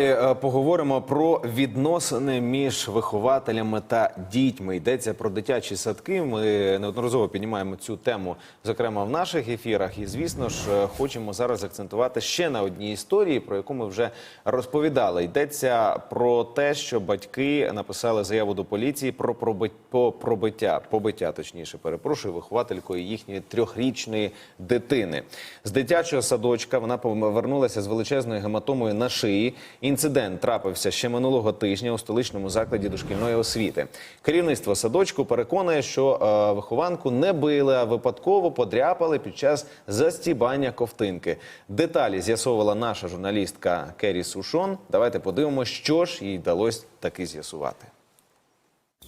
Е, Поговоримо про відносини між вихователями та дітьми. Йдеться про дитячі садки. Ми неодноразово піднімаємо цю тему, зокрема в наших ефірах. І звісно ж, е, хочемо зараз акцентувати ще на одній історії, про яку ми вже розповідали. Йдеться про те, що батьки написали заяву до поліції про пробит- пробиття, побиття, точніше, перепрошую, вихователькою їхньої трьохрічної дитини. З дитячого садочка вона повернулася з величезною гематомою на шиї. Інцидент трапився ще минулого тижня у столичному закладі дошкільної освіти. Керівництво садочку переконує, що е, вихованку не били, а випадково подряпали під час застібання ковтинки. Деталі з'ясовувала наша журналістка Кері Сушон. Давайте подивимося, що ж їй вдалося таки з'ясувати.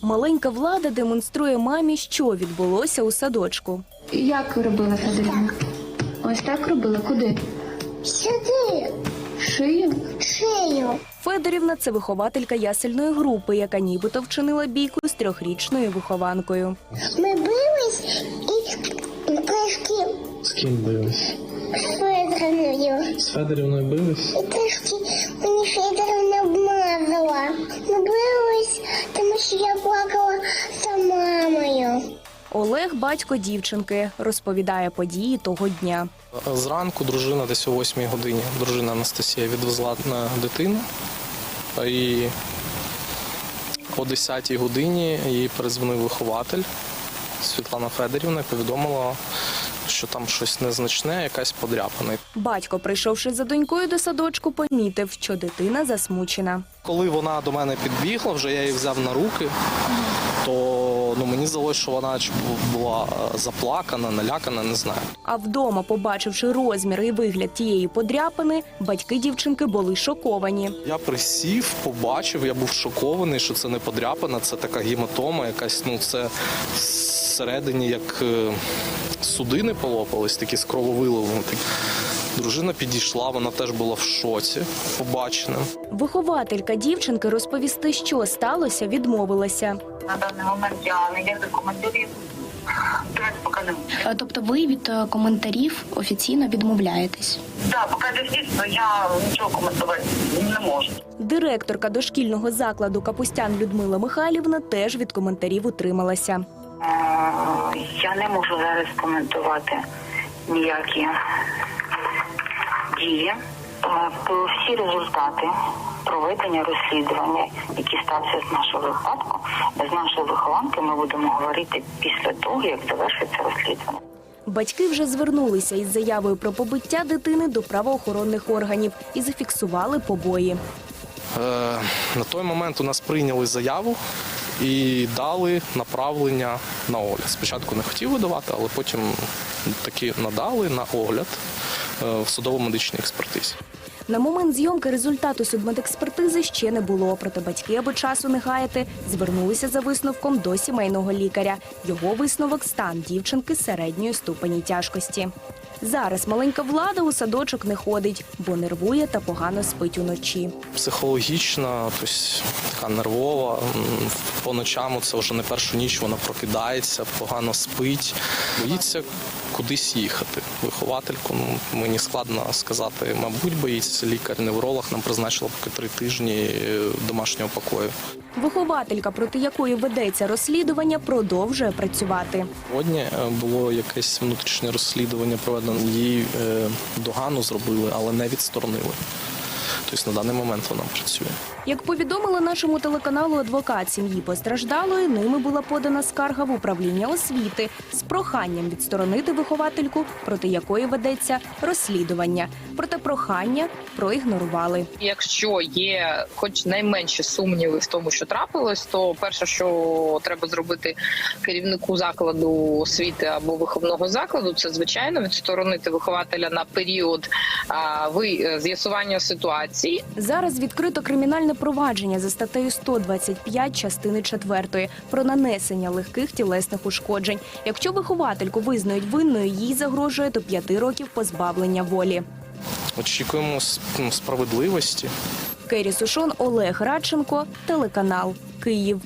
Маленька влада демонструє мамі, що відбулося у садочку. Як ви робили Федорівна? Ось так робили? Куди? Сюди, Шию? шию. Федорівна це вихователька ясельної групи, яка нібито вчинила бійку з трьохрічною вихованкою. Ми бились і трішки З ким бились? з Федорівною. З Федорівною бились? І трішки мені Федорівна обмазала. Ми бились, тому що я плакала. Олег, батько дівчинки, розповідає події того дня. Зранку дружина десь о 8 годині. Дружина Анастасія відвезла на дитину. І о 10 годині їй перезвонив вихователь Світлана Федорівна і повідомила, що там щось незначне, якась подряпана. Батько, прийшовши за донькою до садочку, помітив, що дитина засмучена. Коли вона до мене підбігла, вже я її взяв на руки, то ну, мені здалося, що вона була е, заплакана, налякана, не знаю. А вдома, побачивши розмір і вигляд тієї подряпини, батьки дівчинки були шоковані. Я присів, побачив, я був шокований, що це не подряпана, це така гематома, якась, ну це всередині як е, судини полопались, такі з крововиливом. Дружина підійшла, вона теж була в шоці побаченим. Вихователька дівчинки розповісти, що сталося, відмовилася. На даний момент я ніяких коментарів давайте поки не. Тобто ви від е, коментарів офіційно відмовляєтесь? Так, поки не слідство, я нічого коментувати не можу. Директорка дошкільного закладу Капустян Людмила Михайлівна теж від коментарів утрималася. Е, Я не можу зараз коментувати ніякі дії. Е, Про всі результати проведення розслідування, які стався з нашого випадку, з нашої вихованки, ми будемо говорити після того, як завершиться розслідування. Батьки вже звернулися із заявою про побиття дитини до правоохоронних органів і зафіксували побої. Е, на той момент у нас прийняли заяву і дали направлення на огляд. Спочатку не хотів видавати, але потім таки надали на огляд е, в судово-медичній експертизі. На момент зйомки результату судмедекспертизи ще не було. Проте батьки, аби часу не гаяти, звернулися за висновком до сімейного лікаря. Його висновок стан дівчинки середньої ступені тяжкості. Зараз маленька влада у садочок не ходить, бо нервує та погано спить уночі. Психологічна, тобто така нервова. По ночам це вже не першу ніч вона прокидається, погано спить, боїться кудись їхати. Виховательку, ну мені складно сказати, мабуть, боїться лікар-невролог нам призначила поки три тижні е, домашнього покою. Вихователька, проти якої ведеться розслідування, продовжує працювати. Сьогодні е, було якесь внутрішнє розслідування проведено. Її е, догану зробили, але не відсторонили. Тобто на даний момент вона працює. Як повідомили нашому телеканалу адвокат сім'ї постраждалої, ними була подана скарга в управління освіти з проханням відсторонити виховательку, проти якої ведеться розслідування. Проте прохання проігнорували. Якщо є хоч найменші сумніви в тому, що трапилось, то перше, що треба зробити керівнику закладу освіти або виховного закладу, це звичайно відсторонити вихователя на період а, ви з'ясування ситуації. Зараз відкрито кримінальне провадження за статтею 125 частини 4 про нанесення легких тілесних ушкоджень. Якщо виховательку визнають винною, їй загрожує до 5 років позбавлення волі. Очікуємо справедливості. Кері Сушон, Олег Радченко, телеканал Київ.